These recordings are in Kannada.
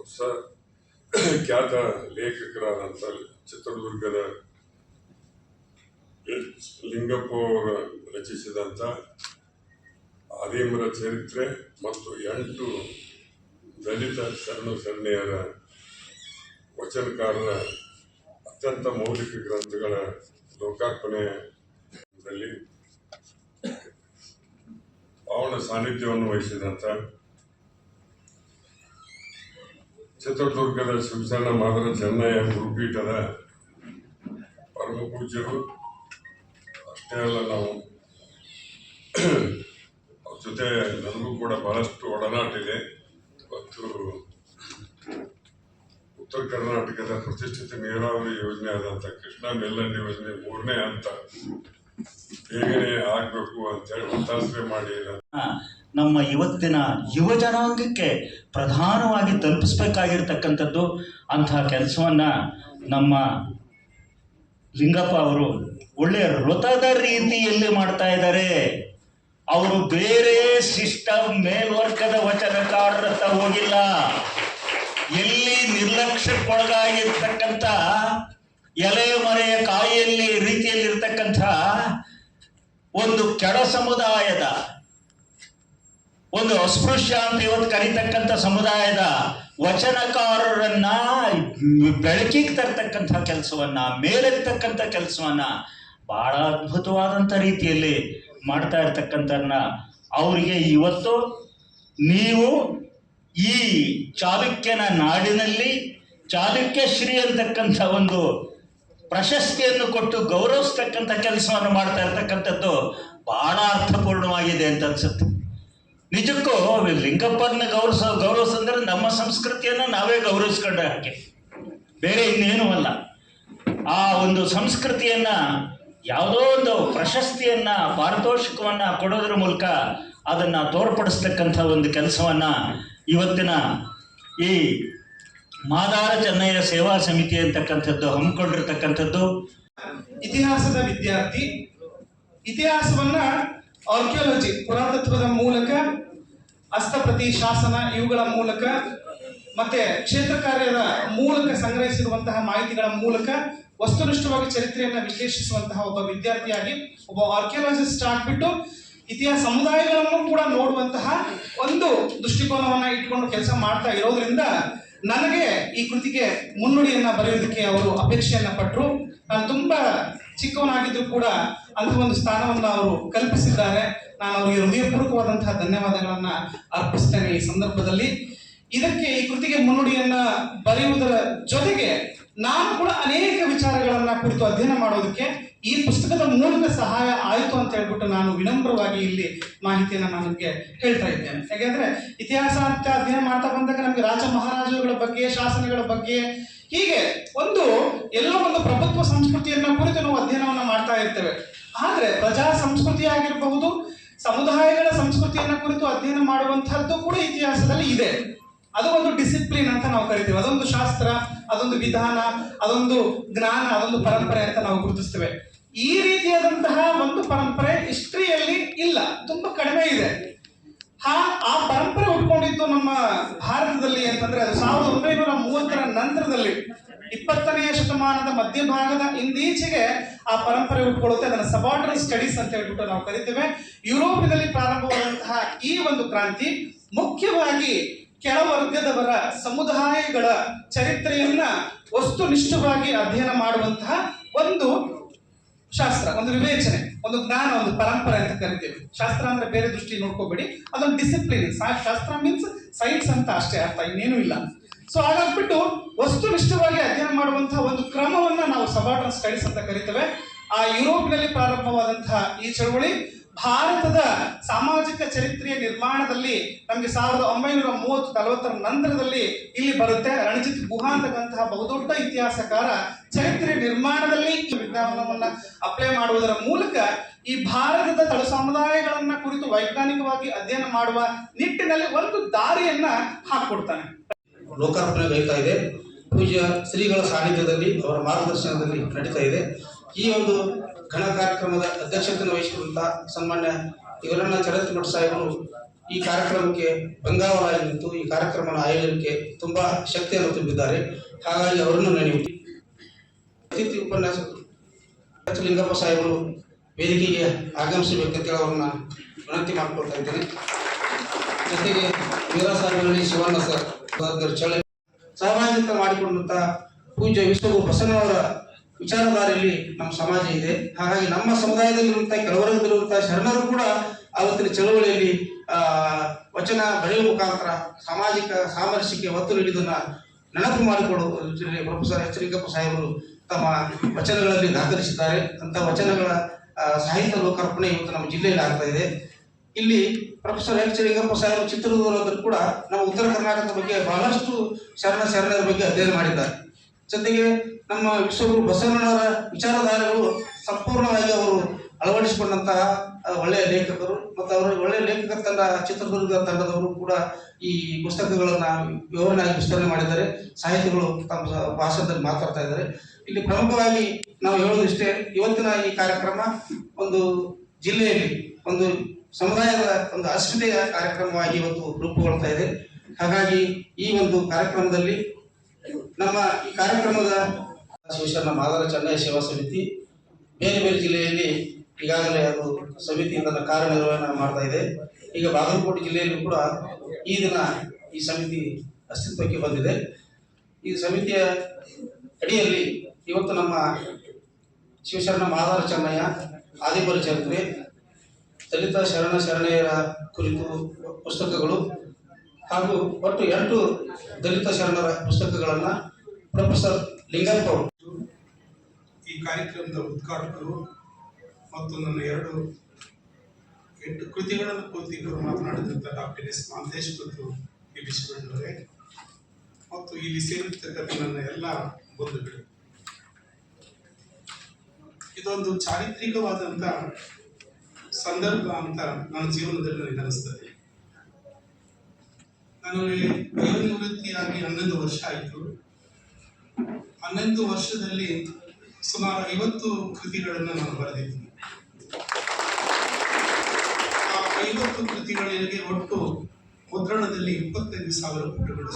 ಹೊಸ ಖ್ಯಾತ ಲೇಖಕರಾದಂಥ ಚಿತ್ರದುರ್ಗದ ಲಿಂಗಪ್ಪ ಅವರು ರಚಿಸಿದಂಥ ಆದಿಮರ ಚರಿತ್ರೆ ಮತ್ತು ಎಂಟು ದಲಿತ ಶರಣು ಸರಣಿಯರ ವಚನಕಾರರ ಅತ್ಯಂತ ಮೌಲಿಕ ಗ್ರಂಥಗಳ ಲೋಕಾರ್ಪಣೆಯಲ್ಲಿ ಪಾವನ ಸಾನ್ನಿಧ್ಯವನ್ನು ವಹಿಸಿದಂಥ ಚಿತ್ರದುರ್ಗದ ಶಿವಸೇನ ಮಾದರ ಚೆನ್ನಯ್ಯ ಗುರುಪೀಠದ ಪರಮ ಪೂಜ್ಯರು. ಅಷ್ಟೇ ಅಲ್ಲ, ನಾವು ಅವ್ರ ಜೊತೆ ನನಗೂ ಕೂಡ ಬಹಳಷ್ಟು ಒಡನಾಟ ಇದೆ. ಮತ್ತು ಉತ್ತರ ಕರ್ನಾಟಕದ ಪ್ರತಿಷ್ಠಿತ ನೀರಾವರಿ ಯೋಜನೆ ಆದಂಥ ಕೃಷ್ಣಾ ಮೆಲ್ಲನ್ ಯೋಜನೆ ಮೂರನೇ ಹಂತ. ಬೇಗನೆ ಆಗಬೇಕು ಅಂತೇಳಿ ಒತ್ತಾಸನೆ ಮಾಡಿ. ನಮ್ಮ ಇವತ್ತಿನ ಯುವ ಜನಾಂಗಕ್ಕೆ ಪ್ರಧಾನವಾಗಿ ತಲುಪಿಸ್ಬೇಕಾಗಿರ್ತಕ್ಕಂಥದ್ದು ಅಂತಹ ಕೆಲಸವನ್ನು ನಮ್ಮ ಲಿಂಗಪ್ಪ ಅವರು ಒಳ್ಳೆಯ ವೃತದ ರೀತಿಯಲ್ಲಿ ಮಾಡ್ತಾ ಇದ್ದಾರೆ. ಅವರು ಬೇರೆ ಸಿಸ್ಟಮ್ ಮೇಲ್ವರ್ಗದ ವಚನಕಾರರತ್ತ ಹೋಗಿಲ್ಲ. ಎಲ್ಲಿ ನಿರ್ಲಕ್ಷ್ಯಕ್ಕೊಳಗಾಗಿರ್ತಕ್ಕಂಥ ಎಲೆ ಮರೆಯ ಕಾಯಿಯಲ್ಲಿ ರೀತಿಯಲ್ಲಿರ್ತಕ್ಕಂಥ ಒಂದು ಕೆಡ ಸಮುದಾಯದ ಒಂದು ಅಸ್ಪೃಶ್ಯ ಅಂತ ಇವತ್ತು ಕರೀತಕ್ಕಂಥ ಸಮುದಾಯದ ವಚನಕಾರರನ್ನ ಬೆಳಕಿಗೆ ತರ್ತಕ್ಕಂಥ ಕೆಲಸವನ್ನ, ಮೇಲೆತ್ತಕ್ಕಂಥ ಕೆಲಸವನ್ನ ಬಹಳ ಅದ್ಭುತವಾದಂಥ ರೀತಿಯಲ್ಲಿ ಮಾಡ್ತಾ ಇರ್ತಕ್ಕಂಥನ್ನ ಅವರಿಗೆ ಇವತ್ತು ನೀವು ಈ ಚಾಲುಕ್ಯನ ನಾಡಿನಲ್ಲಿ, ಚಾಲುಕ್ಯ ಶ್ರೀ ಅಂತಕ್ಕಂಥ ಒಂದು ಪ್ರಶಸ್ತಿಯನ್ನು ಕೊಟ್ಟು ಗೌರವಿಸ್ತಕ್ಕಂಥ ಕೆಲಸವನ್ನು ಮಾಡ್ತಾ ಇರ್ತಕ್ಕಂಥದ್ದು ಬಹಳ ಅರ್ಥಪೂರ್ಣವಾಗಿದೆ ಅಂತ ಅನ್ಸುತ್ತೆ. ನಿಜಕ್ಕೂ ಲಿಂಗಪ್ಪನ ಗೌರವ ಗೌರವಿಸಂದ್ರೆ ನಮ್ಮ ಸಂಸ್ಕೃತಿಯನ್ನು ನಾವೇ ಗೌರವಿಸ್ಕೊಂಡ ಹಾಗೆ. ಬೇರೆ ಇನ್ನೇನು ಅಲ್ಲ. ಆ ಒಂದು ಸಂಸ್ಕೃತಿಯನ್ನ, ಯಾವುದೋ ಒಂದು ಪ್ರಶಸ್ತಿಯನ್ನ, ಪಾರಿತೋಷಿಕವನ್ನ ಕೊಡೋದ್ರ ಮೂಲಕ ಅದನ್ನ ತೋರ್ಪಡಿಸ್ತಕ್ಕಂಥ ಒಂದು ಕೆಲಸವನ್ನ ಇವತ್ತಿನ ಈ ಮಾದಾರ ಚೆನ್ನಯ್ಯ ಸೇವಾ ಸಮಿತಿ ಅಂತಕ್ಕಂಥದ್ದು ಹಮ್ಮಿಕೊಂಡಿರ್ತಕ್ಕಂಥದ್ದು. ಇತಿಹಾಸದ ವಿದ್ಯಾರ್ಥಿ, ಇತಿಹಾಸವನ್ನ ಆರ್ಕಿಯಾಲಜಿ ಪುರಾತತ್ವದ ಮೂಲಕ, ಹಸ್ತಪ್ರತಿ ಶಾಸನ ಇವುಗಳ ಮೂಲಕ, ಮತ್ತೆ ಕ್ಷೇತ್ರ ಕಾರ್ಯದ ಮೂಲಕ ಸಂಗ್ರಹಿಸಿರುವಂತಹ ಮಾಹಿತಿಗಳ ಮೂಲಕ ವಸ್ತುನಿಷ್ಠವಾಗಿ ಚರಿತ್ರೆಯನ್ನು ವಿಶ್ಲೇಷಿಸುವಂತಹ ಒಬ್ಬ ವಿದ್ಯಾರ್ಥಿಯಾಗಿ ಒಬ್ಬ ಆರ್ಕಿಯಾಲಜಿಸ್ಟ್ ಆಗ್ಬಿಟ್ಟು ಇತಿಹಾಸ ಸಮುದಾಯಗಳನ್ನು ಕೂಡ ನೋಡುವಂತಹ ಒಂದು ದೃಷ್ಟಿಕೋನವನ್ನ ಇಟ್ಕೊಂಡು ಕೆಲಸ ಮಾಡ್ತಾ ಇರೋದ್ರಿಂದ ನನಗೆ ಈ ಕೃತಿಗೆ ಮುನ್ನುಡಿಯನ್ನ ಬರೆಯೋದಕ್ಕೆ ಅವರು ಅಪೇಕ್ಷೆಯನ್ನ ಪಟ್ಟರು ನಾನು ತುಂಬಾ ಚಿಕ್ಕವನಾಗಿದ್ರು ಕೂಡ ಅಲ್ಲಿ ಒಂದು ಸ್ಥಾನವನ್ನು ಅವರು ಕಲ್ಪಿಸಿದ್ದಾರೆ. ನಾನು ಅವರಿಗೆ ಹೃದಯಪೂರ್ವಕವಾದಂತಹ ಧನ್ಯವಾದಗಳನ್ನ ಅರ್ಪಿಸ್ತೇನೆ ಈ ಸಂದರ್ಭದಲ್ಲಿ. ಇದಕ್ಕೆ ಈ ಕೃತಿಗೆ ಮುನ್ನುಡಿಯನ್ನ ಬರೆಯುವುದರ ಜೊತೆಗೆ ನಾನು ಕೂಡ ಅನೇಕ ವಿಚಾರಗಳನ್ನ ಕುರಿತು ಅಧ್ಯಯನ ಮಾಡೋದಕ್ಕೆ ಈ ಪುಸ್ತಕದ ಮೂಲಕ ಸಹಾಯ ಆಯಿತು ಅಂತ ಹೇಳ್ಬಿಟ್ಟು ನಾನು ವಿನಮ್ರವಾಗಿ ಇಲ್ಲಿ ಮಾಹಿತಿಯನ್ನು ನಾನು ನಿಮಗೆ ಹೇಳ್ತಾ ಇದ್ದೇನೆ. ಯಾಕೆಂದ್ರೆ ಇತಿಹಾಸ ಅಂತ ಅಧ್ಯಯನ ಮಾಡ್ತಾ ಬಂದಾಗ ನಮಗೆ ರಾಜ ಮಹಾರಾಜರುಗಳ ಬಗ್ಗೆ, ಶಾಸನಗಳ ಬಗ್ಗೆ ಹೀಗೆ ಒಂದು ಎಲ್ಲೋ ಒಂದು ಪ್ರಭುತ್ವ ಸಂಸ್ಕೃತಿಯನ್ನ ಕುರಿತು ನಾವು ಅಧ್ಯಯನವನ್ನು ಮಾಡ್ತಾ ಇರ್ತೇವೆ. ಆದ್ರೆ ಪ್ರಜಾ ಸಂಸ್ಕೃತಿ ಆಗಿರಬಹುದು, ಸಮುದಾಯಗಳ ಸಂಸ್ಕೃತಿಯನ್ನ ಕುರಿತು ಅಧ್ಯಯನ ಮಾಡುವಂತಹದ್ದು ಕೂಡ ಇತಿಹಾಸದಲ್ಲಿ ಇದೆ. ಅದು ಒಂದು ಡಿಸಿಪ್ಲಿನ್ ಅಂತ ನಾವು ಕರಿತೀವಿ. ಅದೊಂದು ಶಾಸ್ತ್ರ, ಅದೊಂದು ವಿಧಾನ, ಅದೊಂದು ಜ್ಞಾನ, ಅದೊಂದು ಪರಂಪರೆ ಅಂತ ನಾವು ಗುರುತಿಸ್ತೇವೆ. ಈ ರೀತಿಯಾದಂತಹ ಒಂದು ಪರಂಪರೆ ಹಿಸ್ಟ್ರಿಯಲ್ಲಿ ಇಲ್ಲ. ತುಂಬಾ ಕಡಿಮೆ ಇದೆ. ಹಾ, ಆ ಪರಂಪರೆ ಉಟ್ಕೊಂಡಿದ್ದು ನಮ್ಮ ಭಾರತದಲ್ಲಿ ಅಂತಂದ್ರೆ ಅದು ಸಾವಿರದ ಒಂಬೈನೂರ ಮೂವತ್ತರ ನಂತರದಲ್ಲಿ ಇಪ್ಪತ್ತನೆಯ ಶತಮಾನದ ಮಧ್ಯಭಾಗದ ಇಂದೀಚೆಗೆ ಆ ಪರಂಪರೆ ಉಟ್ಕೊಳ್ಳುತ್ತೆ. ಅದನ್ನ ಸಬಾರ್ಡನ್ ಸ್ಟಡೀಸ್ ಅಂತ ಹೇಳ್ಬಿಟ್ಟು ನಾವು ಕರಿತೇವೆ. ಯುರೋಪಿನಲ್ಲಿ ಪ್ರಾರಂಭವಾದಂತಹ ಈ ಒಂದು ಕ್ರಾಂತಿ ಮುಖ್ಯವಾಗಿ ಕೆಳವರ್ಗದವರ ಸಮುದಾಯಗಳ ಚರಿತ್ರೆಯನ್ನ ವಸ್ತುನಿಷ್ಠವಾಗಿ ಅಧ್ಯಯನ ಮಾಡುವಂತಹ ಒಂದು ಶಾಸ್ತ್ರ, ಒಂದು ವಿವೇಚನೆ, ಒಂದು ಜ್ಞಾನ, ಒಂದು ಪರಂಪರೆ ಅಂತ ಕರಿತೀವಿ. ಶಾಸ್ತ್ರ ಅಂದ್ರೆ ಬೇರೆ ದೃಷ್ಟಿ ನೋಡ್ಕೋಬೇಡಿ. ಅದೊಂದು ಡಿಸಿಪ್ಲಿನ್ ಶಾಸ್ತ್ರ ಮೀನ್ಸ್ ಸೈನ್ಸ್ ಅಂತ ಅಷ್ಟೇ ಅರ್ಥ, ಇನ್ನೇನು ಇಲ್ಲ. ಸೊ ಹಾಗಾಗ್ಬಿಟ್ಟು ವಸ್ತುನಿಷ್ಠವಾಗಿ ಅಧ್ಯಯನ ಮಾಡುವಂತಹ ಒಂದು ಕ್ರಮವನ್ನ ನಾವು ಸಬಾರ್ಡನ್ ಸ್ಟಡೀಸ್ ಅಂತ ಕರಿತೇವೆ. ಆ ಯುರೋಪ್ನಲ್ಲಿ ಪ್ರಾರಂಭವಾದಂತಹ ಈ ಚಳವಳಿ ಭಾರತದ ಸಾಮಾಜಿಕ ಚರಿತ್ರೆಯ ನಿರ್ಮಾಣದಲ್ಲಿ ನಮಗೆ ಸಾವಿರದ ಒಂಬೈನೂರ ಮೂವತ್ತು ನಲವತ್ತರ ನಂತರದಲ್ಲಿ ಇಲ್ಲಿ ಬರುತ್ತೆ ರಣಜಿತ್ ಗುಹಾ ಅಂತಕ್ಕಂತಹ ಬಹುದೊಡ್ಡ ಇತಿಹಾಸಕಾರ. ಚರಿತ್ರೆ ನಿರ್ಮಾಣದಲ್ಲಿ ವಿಜ್ಞಾನವನ್ನ ಅಪ್ಲೈ ಮಾಡುವುದರ ಮೂಲಕ ಈ ಭಾರತದ ತಳ ಸಮುದಾಯಗಳನ್ನ ಕುರಿತು ವೈಜ್ಞಾನಿಕವಾಗಿ ಅಧ್ಯಯನ ಮಾಡುವ ನಿಟ್ಟಿನಲ್ಲಿ ಒಂದು ದಾರಿಯನ್ನ ಹಾಕೊಡ್ತಾನೆ ಲೋಕಾರ್ಪಣೆ ಬೇಕಾಗಿದೆ ಪೂಜ್ಯ ಶ್ರೀಗಳ ಸಾನ್ನಿಧ್ಯದಲ್ಲಿ, ಅವರ ಮಾರ್ಗದರ್ಶನದಲ್ಲಿ ನಡೀತಾ ಇದೆ. ಈ ಒಂದು ಘನ ಕಾರ್ಯಕ್ರಮದ ಅಧ್ಯಕ್ಷತೆಯನ್ನು ವಹಿಸಿರುವಂತಹ ಸನ್ಮಾನ್ಯ ಇವರನ್ನ ಚರತ್ ಮಠ ಸಾಹೇಬರು ಈ ಕಾರ್ಯಕ್ರಮಕ್ಕೆ ಬೆಂಗಾವಲಾಗಿ ನಿಂತು ಈ ಕಾರ್ಯಕ್ರಮ ಆಯೋಜನಕ್ಕೆ ತುಂಬಾ ಶಕ್ತಿಯನ್ನು ತುಂಬಿದ್ದಾರೆ ಹಾಗಾಗಿ ಅವರನ್ನು ನೆನೆಯುತ್ತಿ ಅತಿಥಿ ಉಪನ್ಯಾಸಕರು ಎಚ್. ಲಿಂಗಪ್ಪ ಸಾಹೇಬರು ವೇದಿಕೆಗೆ ಆಗಮಿಸಬೇಕಂತೇಳಿ ಅವ್ರನ್ನ ವಿನಂತಿ ಮಾಡಿಕೊಳ್ತಾ ಇದ್ದೇನೆ ಜೊತೆಗೆ ವೀರ ಸಾಹೇಬರಲ್ಲಿ ಶಿವಣ್ಣ ಸರ್ ಚಳ ಸಹಭಾಗಿತ್ವ ಮಾಡಿಕೊಂಡಂತ ಪೂಜ್ಯ ವಿಶ್ವಗುರು ಬಸವಣ್ಣವರ ವಿಚಾರಧಾರೆಯಲ್ಲಿ ನಮ್ಮ ಸಮಾಜ ಇದೆ. ಹಾಗಾಗಿ ನಮ್ಮ ಸಮುದಾಯದಲ್ಲಿರುವಂತಹ ಕೆಲವರಲ್ಲಿರುವಂತಹ ಶರಣರು ಕೂಡ ಅವತ್ತಿನ ಚಳವಳಿಯಲ್ಲಿ ವಚನ ಬರೆಯುವ ಮುಖಾಂತರ ಸಾಮಾಜಿಕ ಸಾಮರಸ್ಯಕ್ಕೆ ಒತ್ತು ನೀಡಿದ್ದನ್ನ ನೆನಪು ಮಾಡಿಕೊಳ್ಳುವ ಪ್ರೊಫೆಸರ್ ಎಚ್ ಲಿಂಗಪ್ಪ ಸಾಹೇಬರು ತಮ್ಮ ವಚನಗಳಲ್ಲಿ ದಾಖಲಿಸಿದ್ದಾರೆ. ಅಂತ ವಚನಗಳ ಸಾಹಿತ್ಯ ಲೋಕಾರ್ಪಣೆ ಇವತ್ತು ನಮ್ಮ ಜಿಲ್ಲೆಯಲ್ಲಿ ಆಗ್ತಾ ಇದೆ. ಇಲ್ಲಿ ಪ್ರೊಫೆಸರ್ ಎಚ್ ಲಿಂಗಪ್ಪ ಸಾಹೇಬರು ಚಿತ್ರದುರ್ಗದಲ್ಲಿ ಕೂಡ ನಮ್ಮ ಉತ್ತರ ಕರ್ನಾಟಕದ ಬಗ್ಗೆ ಬಹಳಷ್ಟು ಶರಣ ಶರಣರ ಬಗ್ಗೆ ಅಧ್ಯಯನ ಮಾಡಿದ್ದಾರೆ. ಜೊತೆಗೆ ನಮ್ಮ ವಿಶ್ವಗುರು ಬಸವಣ್ಣನವರ ವಿಚಾರಧಾರೆಗಳು ಸಂಪೂರ್ಣವಾಗಿ ಅವರು ಅಳವಡಿಸಿಕೊಂಡಂತಹ ಒಳ್ಳೆಯ ಲೇಖಕರು ಮತ್ತು ಅವರ ಒಳ್ಳೆಯ ಲೇಖಕ ತಂಡ, ಚಿತ್ರದುರ್ಗ ತಂಡದವರು ಕೂಡ ಈ ಪುಸ್ತಕಗಳನ್ನು ವಿವರಣೆಯಾಗಿ ವಿಸ್ತರಣೆ ಮಾಡಿದ್ದಾರೆ. ಸಾಹಿತಿಗಳು ತಮ್ಮ ಭಾಷಣದಲ್ಲಿ ಮಾತಾಡ್ತಾ ಇದ್ದಾರೆ. ಇಲ್ಲಿ ಪ್ರಮುಖವಾಗಿ ನಾವು ಹೇಳೋದಿಷ್ಟೇ ಇವತ್ತಿನ ಈ ಕಾರ್ಯಕ್ರಮ ಒಂದು ಜಿಲ್ಲೆಯಲ್ಲಿ ಒಂದು ಸಮುದಾಯದ ಒಂದು ಅಸ್ಮಿತೆಯ ಕಾರ್ಯಕ್ರಮವಾಗಿ ಇವತ್ತು ರೂಪುಗೊಳ್ತಾ ಇದೆ. ಹಾಗಾಗಿ ಈ ಒಂದು ಕಾರ್ಯಕ್ರಮದಲ್ಲಿ ನಮ್ಮ ಈ ಕಾರ್ಯಕ್ರಮದ ಶಿವಶರಣ ಮಾದರ ಚೆನ್ನೈ ಸೇವಾ ಸಮಿತಿ ಬೇರೆ ಬೇರೆ ಜಿಲ್ಲೆಯಲ್ಲಿ ಈಗಾಗಲೇ ಅದು ಸಮಿತಿಯಿಂದ ಕಾರ್ಯನಿರ್ವಹಣೆ ಮಾಡ್ತಾ ಇದೆ. ಈಗ ಬಾಗಲಕೋಟೆ ಜಿಲ್ಲೆಯಲ್ಲಿ ಕೂಡ ಈ ದಿನ ಈ ಸಮಿತಿ ಅಸ್ತಿತ್ವಕ್ಕೆ ಬಂದಿದೆ. ಈ ಸಮಿತಿಯ ಅಡಿಯಲ್ಲಿ ಇವತ್ತು ನಮ್ಮ ಶಿವಶರಣ ಮಾದಾರ ಚೆನ್ನಯ್ಯ, ಆದಿಪರ ಚರಿತ್ರೆ ದಲಿತ ಶರಣ ಶರಣೆಯರ ಕುರಿತು ಪುಸ್ತಕಗಳು ಹಾಗೂ ಒಟ್ಟು ಎಂಟು ದಲಿತ ಶರಣರ ಪುಸ್ತಕಗಳನ್ನು ಪ್ರೊಫೆಸರ್ ಲಿಂಗಪ್ಪ ಈ ಕಾರ್ಯಕ್ರಮದ ಉದ್ಘಾಟಕರು ಮತ್ತು ನನ್ನ ಎರಡು ಎಂಟು ಕೃತಿಗಳನ್ನು ಇಬ್ಬರು ಮಾತನಾಡಿದಂಥ ಡಾಕ್ಟರ್ ಎಸ್ ಮಾಂತೇಶ್ ಮತ್ತು ಪಿ ಮತ್ತು ಇಲ್ಲಿ ಸೇರಿರ್ತಕ್ಕಂಥ ನನ್ನ ಎಲ್ಲ ಬಂಧುಗಳು. ಇದೊಂದು ಚಾರಿತ್ರಿಕವಾದಂಥ ಸಂದರ್ಭ ಅಂತ ನನ್ನ ಜೀವನದಲ್ಲಿ ನನಗೆ ಅನಿಸ್ತದೆ. ನನಗೆ ನಿವೃತ್ತಿಯಾಗಿ ಹನ್ನೊಂದು ವರ್ಷ ಆಯಿತು. ಹನ್ನೊಂದು ವರ್ಷದಲ್ಲಿ ಸುಮಾರು ಐವತ್ತು ಕೃತಿಗಳನ್ನು ನಾನು ಬರೆದಿದ್ದೀನಿ. ಆ ಐವತ್ತು ಕೃತಿಗಳಿಗೆ ಒಟ್ಟು ಮುದ್ರಣದಲ್ಲಿ ಇಪ್ಪತ್ತೈದು ಸಾವಿರ ಪುಟಗಳು.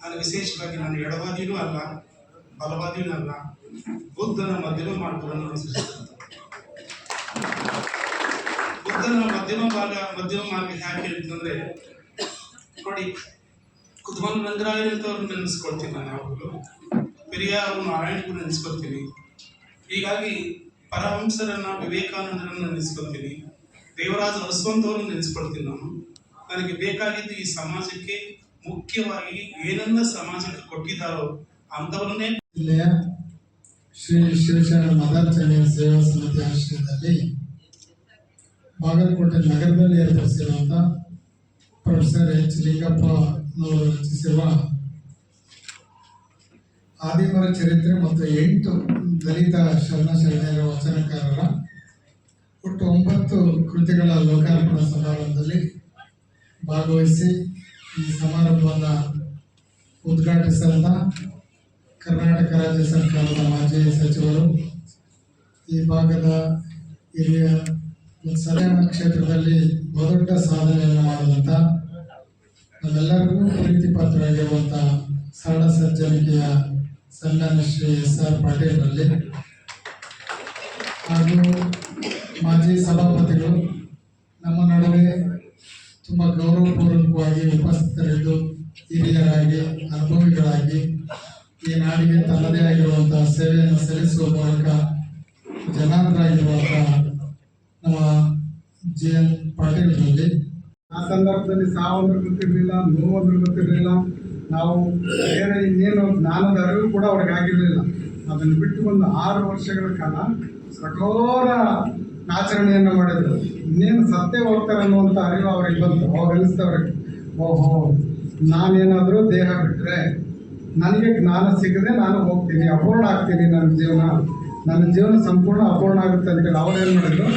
ನಾನು ವಿಶೇಷವಾಗಿ ನಾನು ಎಡವಾದಿನೂ ಅಲ್ಲ ಬಲವಾದಿನೂ ಅಲ್ಲ, ಬುದ್ಧನ ಮಧ್ಯಮ ಮಾರ್ಗವನ್ನು ಅನುಸರಿಸಿದಂತ ಬುದ್ಧನ ಮಧ್ಯಮ ಭಾಗ, ಮಧ್ಯಮ ಮಾರ್ಗ ಹೇಗೆ ಹೇಳ್ತಂದ್ರೆ ನೋಡಿ ಕುದ್ಮನ್ ರಂಗರಾಯ್ ಅಂತವ್ರನ್ನ ನೆನೆಸ್ಕೊಳ್ತೀನಿ ನಾನು ಯಾವಾಗಲೂ. ಪೆರಿಯಾರು ನಾರಾಯಣಗೂ ನೆನೆಸ್ಕೊಳ್ತೀನಿ. ಹೀಗಾಗಿ ಪರಹಂಸರನ್ನ ವಿವೇಕಾನಂದರನ್ನ ನೆನೆಸ್ಕೊಳ್ತೀನಿ. ದೇವರಾಜ ಅರಸ್ವಂತವ್ರನ್ನ ನೆನೆಸ್ಕೊಳ್ತೀನಿ ನಾನು. ನನಗೆ ಬೇಕಾಗಿದ್ದು ಈ ಸಮಾಜಕ್ಕೆ ಮುಖ್ಯವಾಗಿ ಏನನ್ನ ಸಮಾಜಕ್ಕೆ ಕೊಟ್ಟಿದ್ದಾರೋ ಅಂಥವ್ರನ್ನೇ ಜಿಲ್ಲೆಯ ಶ್ರೀ ಶಿವಶರಣ ಮದಾರ್ಚನೆಯ ಸೇವಾ ಸಮಿತಿ ಆಶ್ರಯದಲ್ಲಿ ಬಾಗಲಕೋಟೆ ನಗರದಲ್ಲಿ ಏರ್ಪಡಿಸಿರುವಂಥ ಪ್ರೊಫೆಸರ್ ಎಚ್ ಲಿಂಗಪ್ಪನವರು ರಚಿಸಿರುವ ಆದಿಮರ ಚರಿತ್ರೆ ಮತ್ತು ಎಂಟು ದಲಿತ ಶರಣ ಶರಣೆಯರ ವಚನಕಾರರ ಒಟ್ಟು ಒಂಬತ್ತು ಕೃತಿಗಳ ಲೋಕಾರ್ಪಣಾ ಸಮಾರಂಭದಲ್ಲಿ ಭಾಗವಹಿಸಿ ಈ ಸಮಾರಂಭವನ್ನು ಉದ್ಘಾಟಿಸಲಾದ ಕರ್ನಾಟಕ ರಾಜ್ಯ ಸರ್ಕಾರದ ಮಾಜಿ ಸಚಿವರು. ಈ ಭಾಗದ ಹಿರಿಯ ಸಲಹಾ ಕ್ಷೇತ್ರದಲ್ಲಿ ಬಹುದೊಡ್ಡ ಸಾಧನೆಯನ್ನು ಮಾಡಿದಂಥ ನಮ್ಮೆಲ್ಲರಿಗೂ ಪ್ರೀತಿ ಪಾತ್ರರಾಗಿರುವಂಥ ಸರಳ ಸಜ್ಜನಿಕೆಯ ಸನ್ಮಾನ್ಯ ಶ್ರೀ ಎಸ್ ಆರ್ ಪಾಟೀಲ್ರಲ್ಲಿ ಹಾಗೂ ಮಾಜಿ ಸಭಾಪತಿಗಳು ನಮ್ಮ ನಡುವೆ ತುಂಬ ಗೌರವಪೂರ್ವಕವಾಗಿ ಉಪಸ್ಥಿತರಿದ್ದು ಹಿರಿಯರಾಗಿ, ಅನುಭವಿಗಳಾಗಿ, ಈ ನಾಡಿಗೆ ತನ್ನದೇ ಆಗಿರುವಂತಹ ಸೇವೆಯನ್ನು ಸಲ್ಲಿಸುವ ಮೂಲಕ ಜನಾಂಗರಾಗಿರುವಂತಹ ನಮ್ಮ ಜಿ ಎನ್ ಪಾಟೀಲ್ರಲ್ಲಿ ಆ ಸಂದರ್ಭದಲ್ಲಿ ಸಾವಂದ್ರೆ ಗೊತ್ತಿರಲಿಲ್ಲ ನೋವಂದ್ರೆ ಗೊತ್ತಿರಲಿಲ್ಲ ನಾವು ಬೇರೆ ಇನ್ನೇನು ಜ್ಞಾನದ ಅರಿವು ಕೂಡ ಅವ್ರಿಗೆ ಆಗಿರಲಿಲ್ಲ. ಅದನ್ನು ಬಿಟ್ಟು ಒಂದು ಆರು ವರ್ಷಗಳ ಕಾಲ ಸಕೋರ ಆಚರಣೆಯನ್ನು ಮಾಡಿದ್ರು. ಇನ್ನೇನು ಸತ್ಯ ಹೋಗ್ತಾರೆ ಅನ್ನುವಂಥ ಅರಿವು ಅವ್ರಿಗೆ ಬಂತು. ಅವಾಗ ಅನಿಸ್ತವ್ರಿಗೆ ಓಹೋ, ನಾನೇನಾದರೂ ದೇಹ ಬಿಟ್ಟರೆ ನನಗೆ ಜ್ಞಾನ ಸಿಗದೆ ನಾನು ಹೋಗ್ತೀನಿ, ಅಪೂರ್ಣ ಆಗ್ತೀನಿ ನನ್ನ ಜೀವನ. ನನ್ನ ಜೀವನ ಸಂಪೂರ್ಣ ಅಪೂರ್ಣ ಆಗುತ್ತೆ ಅಂತೇಳಿ ಏನು ಮಾಡಿದ್ರು?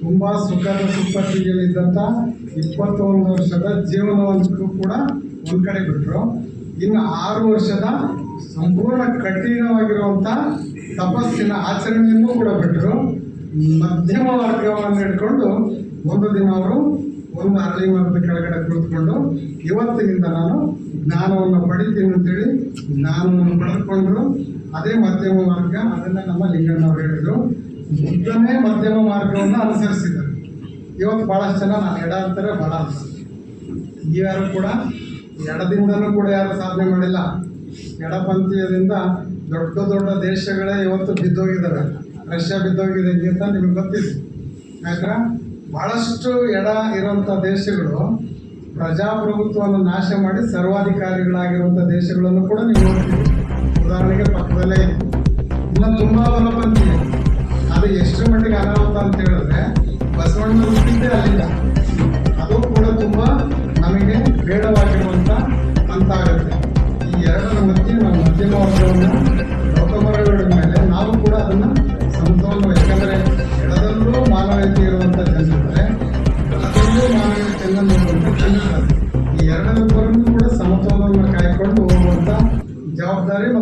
ತುಂಬ ಸುಖದ ಸುಪ್ಪತ್ತಿಗೆಯಲ್ಲಿದ್ದಂಥ ಇಪ್ಪತ್ತೊಂದು ವರ್ಷದ ಜೀವನವನ್ನು ಕೂಡ ಒಂದು ಕಡೆ ಬಿಟ್ಟರು ಇನ್ನು ಆರು ವರ್ಷದ ಸಂಪೂರ್ಣ ಕಠಿಣವಾಗಿರುವಂಥ ತಪಸ್ಸಿನ ಆಚರಣೆಯನ್ನು ಕೂಡ ಬಿಟ್ಟರು ಮಧ್ಯಮ ವರ್ಗವನ್ನು ಹಿಡ್ಕೊಂಡು ಒಂದು ದಿನ ಅವರು ಒಂದು ಅರಳಿ ಮರದ ಕೆಳಗಡೆ ಕುಳಿತುಕೊಂಡು, ಇವತ್ತಿನಿಂದ ನಾನು ಜ್ಞಾನವನ್ನು ಪಡಿತೀನಿ ಅಂತೇಳಿ ಜ್ಞಾನವನ್ನು ಪಡೆದುಕೊಂಡರು. ಅದೇ ಮಧ್ಯಮ ವರ್ಗ, ಅದನ್ನ ನಮ್ಮ ಲಿಂಗಣ್ಣವ್ರು ಹೇಳಿದ್ರು. ಬುದ್ಧನೇ ಮಧ್ಯಮ ಮಾರ್ಗವನ್ನು ಅನುಸರಿಸಿದರು ಇವತ್ತು ಬಹಳಷ್ಟು ಜನ ನಾನು ಎಡ ಅಂತಾರೆ, ಬಡ ಅಂತ ಯಾರು ಕೂಡ ಎಡದಿಂದಲೂ ಕೂಡ ಯಾರು ಸಾಧನೆ ಮಾಡಿಲ್ಲ. ಎಡಪಂಥೀಯದಿಂದ ದೊಡ್ಡ ದೊಡ್ಡ ದೇಶಗಳೇ ಇವತ್ತು ಬಿದ್ದೋಗಿದ್ದಾವೆ. ರಷ್ಯಾ ಬಿದ್ದೋಗಿದೆ ಅಂತ ನಿಮ್ಗೆ ಗೊತ್ತಿದೆ. ಯಾಕಂದ್ರೆ ಬಹಳಷ್ಟು ಎಡ ಇರುವಂಥ ದೇಶಗಳು ಪ್ರಜಾಪ್ರಭುತ್ವವನ್ನು ನಾಶ ಮಾಡಿ ಸರ್ವಾಧಿಕಾರಿಗಳಾಗಿರುವಂಥ ದೇಶಗಳನ್ನು ಕೂಡ ನೀವು ನೋಡ್ತೀವಿ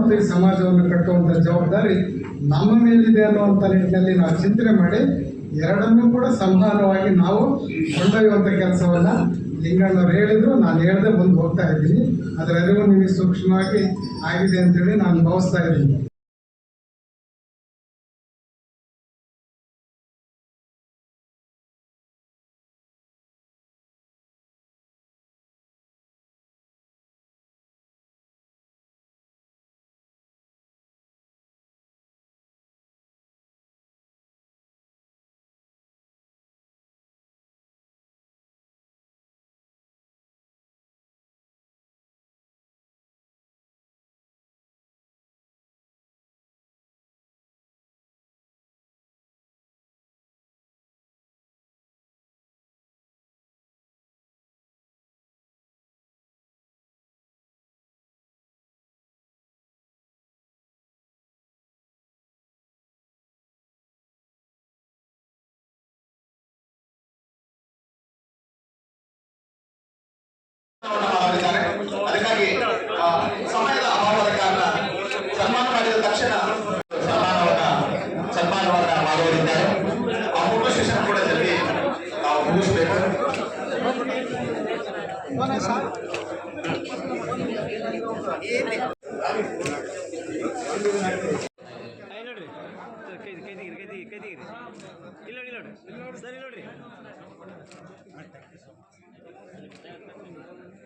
ಮತ್ತು ಈ ಸಮಾಜವನ್ನು ಕಟ್ಟುವಂತ ಜವಾಬ್ದಾರಿ ನಮ್ಮ ಮೇಲಿದೆ ಅನ್ನುವಂಥ ನಿಟ್ಟಿನಲ್ಲಿ ನಾವು ಚಿಂತನೆ ಮಾಡಿ, ಎರಡನ್ನೂ ಕೂಡ ಸಮಾನವಾಗಿ ನಾವು ಕೊಂಡೊಯ್ಯುವಂಥ ಕೆಲಸವನ್ನ ಲಿಂಗಣ್ಣವ್ರು ಹೇಳಿದ್ರು. ನಾನು ಹೇಳದೆ ಮುಂದೆ ಹೋಗ್ತಾ ಇದ್ದೀನಿ. ಅದರ ಅರಿವು ನಿಮಗೆ ಸೂಕ್ಷ್ಮವಾಗಿ ಆಗಿದೆ ಅಂತೇಳಿ ನಾನು ಭಾವಿಸ್ತಾ ಇದ್ದೀನಿ. ಮಾಡಿದ್ದಾರೆ ಅದಕ್ಕಾಗಿ ಸಮಯದ ಅಭಾವದ ಕಾರಣ ಸನ್ಮಾನ ಮಾಡಿದ ತಕ್ಷಣ ಸನ್ಮಾನವನ್ನ ಸನ್ಮಾನವನ್ನ ಮಾಡುವರಿದ್ದಾರೆ ಆ ಫೋಟೋ ಸೆಷನ್ ಕೂಡ ಜಲ್ದಿ ನಾವು ಮುಗಿಸ್ಬೇಕು ನೋಡ್ರಿ ಕೈ ಕೈ ತೆಗೀರಿ ಕೈ ತೆಗೀರಿ ಕೈ ತೆಗೀರಿ ಇಲ್ಲಿ ನೋಡಿ ಇಲ್ಲಿ ನೋಡಿ ಸರ್ ಇಲ್ಲಿ ನೋಡ್ರಿ ಸನ್ಮಾನವನ್ನ ಮಾಡ್ತಾ ಇದ್ದಾರೆ ನಾ